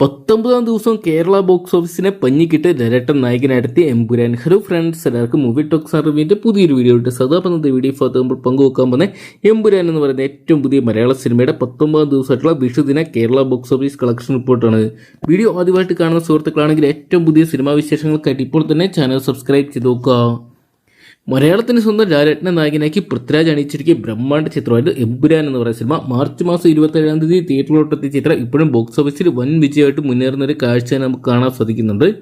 പത്തൊമ്പതാം ദിവസം കേരള ബോക്സ് ഓഫീസിനെ പഞ്ഞിക്കിട്ട് ഡയറക്ടർ നായകനായിരത്തി എംപുരാൻ ഹലോ ഫ്രണ്ട്സ് എല്ലാവർക്കും മൂവി ടോക്സ് അറിവിന്റെ പുതിയൊരു വീഡിയോ ഇട്ട് സദാപന്നത്തെ വീഡിയോ ഫാത്തുമ്പോൾ പങ്കുവെക്കാൻ പോകുന്ന എംപുരാൻ എന്ന് പറയുന്ന ഏറ്റവും പുതിയ മലയാള സിനിമയുടെ പത്തൊമ്പതാം ദിവസമായിട്ടുള്ള വിഷുദിന കേരള ബോക്സ് ഓഫീസ് കളക്ഷൻ റിപ്പോർട്ടാണ് വീഡിയോ ആദ്യമായിട്ട് കാണുന്ന സുഹൃത്തുക്കളാണെങ്കിൽ ഏറ്റവും പുതിയ സിനിമാ വിശേഷങ്ങൾക്കായിട്ട് ഇപ്പോൾ തന്നെ ചാനൽ സബ്സ്ക്രൈബ് ചെയ്ത് നോക്കുക. മലയാളത്തിന് സ്വന്തം രാരത്ന നായകനാക്കി പൃഥ്വിരാജ് അണിയിച്ചിരിക്കുക ബ്രഹ്മാണ്ഡ ചിത്രമായിരുന്നു എമ്പുരാൻ എന്ന് പറയുന്ന സിനിമ. മാർച്ച് മാസം ഇരുപത്തേഴാം തീയതി തിയേറ്ററിലോട്ടെത്തിയ ചിത്രം. ഇപ്പോഴും ബോക്സ് ഓഫീസിൽ വൻ വിജയമായിട്ട് മുന്നേറുന്ന ഒരു കാഴ്ച നമുക്ക് കാണാൻ സാധിക്കുന്നുണ്ട്.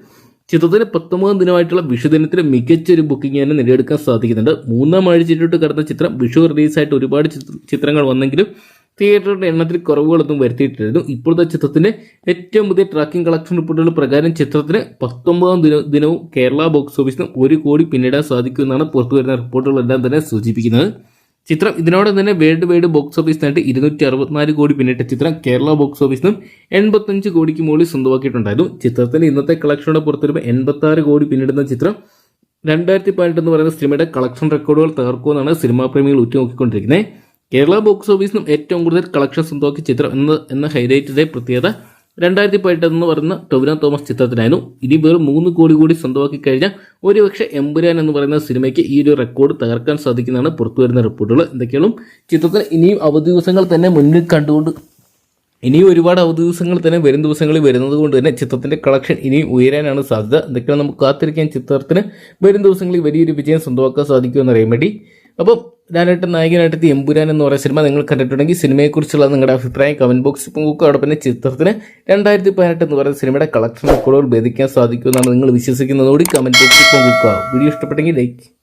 ചിത്രത്തിന് പത്തൊമ്പതാം ദിനമായിട്ടുള്ള വിഷുദിനത്തിൽ മികച്ച ഒരു ബുക്കിംഗ് തന്നെ നേടിയെടുക്കാൻ സാധിക്കുന്നുണ്ട്. മൂന്നാം ആഴ്ചയിലോട്ട് കടന്ന ചിത്രം. വിഷു റിലീസായിട്ട് ഒരുപാട് ചിത്രങ്ങൾ വന്നെങ്കിലും തിയേറ്ററുടെ എണ്ണത്തിൽ കുറവുകളൊന്നും വരുത്തിയിട്ടില്ലായിരുന്നു. ഇപ്പോഴത്തെ ചിത്രത്തിന്റെ ഏറ്റവും പുതിയ ട്രാക്കിംഗ് കളക്ഷൻ റിപ്പോർട്ടുകൾ പ്രകാരം ചിത്രത്തിന് പത്തൊമ്പതാം ദിന ദിനവും കേരള ബോക്സ് ഓഫീസിന് ഒരു കോടി പിന്നിടാൻ സാധിക്കുമെന്നാണ് പുറത്തുവരുന്ന റിപ്പോർട്ടുകളെല്ലാം തന്നെ സൂചിപ്പിക്കുന്നത്. ചിത്രം ഇതിനോടെ തന്നെ വേൾഡ് വൈഡ് ബോക്സ് ഓഫീസ് നേടി ഇരുന്നൂറ്റി അറുപത്തിനാല് കോടി പിന്നിട്ട ചിത്രം കേരള ബോക്സ് ഓഫീസിനും എൺപത്തഞ്ച് കോടിക്ക് മുകളിൽ സ്വന്തമാക്കിയിട്ടുണ്ടായിരുന്നു. ചിത്രത്തിന്റെ ഇന്നത്തെ കളക്ഷനോട് പുറത്തുവരുമ്പോൾ എൺപത്തി ആറ് കോടി പിന്നിടുന്ന ചിത്രം രണ്ടായിരത്തി പതിനെട്ട് എന്ന് പറയുന്ന സിനിമയുടെ കളക്ഷൻ റെക്കോർഡുകൾ തകർക്കുമെന്നാണ് സിനിമാ പ്രേമികൾ ഉറ്റുനോക്കിക്കൊണ്ടിരിക്കുന്നത്. കേരള ബോക്സ് ഓഫീസിനും ഏറ്റവും കൂടുതൽ കളക്ഷൻ സ്വന്തമാക്കിയ ചിത്രം എന്ന എന്ന ഹൈലൈറ്റിലെ പ്രത്യേകത രണ്ടായിരത്തി പതിനെട്ട് എന്ന് പറയുന്ന ടൊവിനോ തോമസ് ചിത്രത്തിനായിരുന്നു ഇനി വെറും മൂന്ന് കോടി കൂടി സ്വന്തമാക്കി കഴിഞ്ഞാൽ ഒരുപക്ഷെ എമ്പുരാൻ എന്ന് പറയുന്ന സിനിമയ്ക്ക് ഈ ഒരു റെക്കോർഡ് തകർക്കാൻ സാധിക്കുന്നതാണ് പുറത്തുവരുന്ന റിപ്പോർട്ടുകൾ. എന്തൊക്കെയാണ് ചിത്രത്തിന് ഇനിയും അവധി ദിവസങ്ങൾ തന്നെ മുന്നിൽ കണ്ടുകൊണ്ട് ഇനിയും ഒരുപാട് അവധി ദിവസങ്ങൾ തന്നെ വരും ദിവസങ്ങളിൽ വരുന്നത് കൊണ്ട് തന്നെ ചിത്രത്തിന്റെ കളക്ഷൻ ഇനിയും ഉയരാനാണ് സാധ്യത. എന്തൊക്കെയാണ് നമുക്ക് കാത്തിരിക്കാൻ ചിത്രത്തിന് വരും ദിവസങ്ങളിൽ വലിയൊരു വിജയം സ്വന്തമാക്കാൻ സാധിക്കുമെന്ന് അറിയാൻ വേണ്ടി. അപ്പം ഞാനായിട്ട് നായകനായിട്ട് എമ്പുരാൻ എന്ന് പറയുന്ന സിനിമ നിങ്ങൾ കണ്ടിട്ടുണ്ടെങ്കിൽ സിനിമയെക്കുറിച്ചുള്ള നിങ്ങളുടെ അഭിപ്രായം കമന്റ് ബോക്സിൽ പങ്കുവെക്കുക അവിടെ പിന്നെ ചിത്രത്തിന് രണ്ടായിരത്തി പതിനെട്ട് എന്ന് പറയുന്ന സിനിമയുടെ കളക്ഷൻ റെക്കോർഡുകൾ ഭേദിക്കാൻ സാധിക്കുമെന്നാണ് നിങ്ങൾ വിശ്വസിക്കുന്നതോടി കമന്റ് ബോക്സിൽ പങ്കുവെക്കുക വീഡിയോ ഇഷ്ടപ്പെട്ടെങ്കിൽ ലൈക്ക്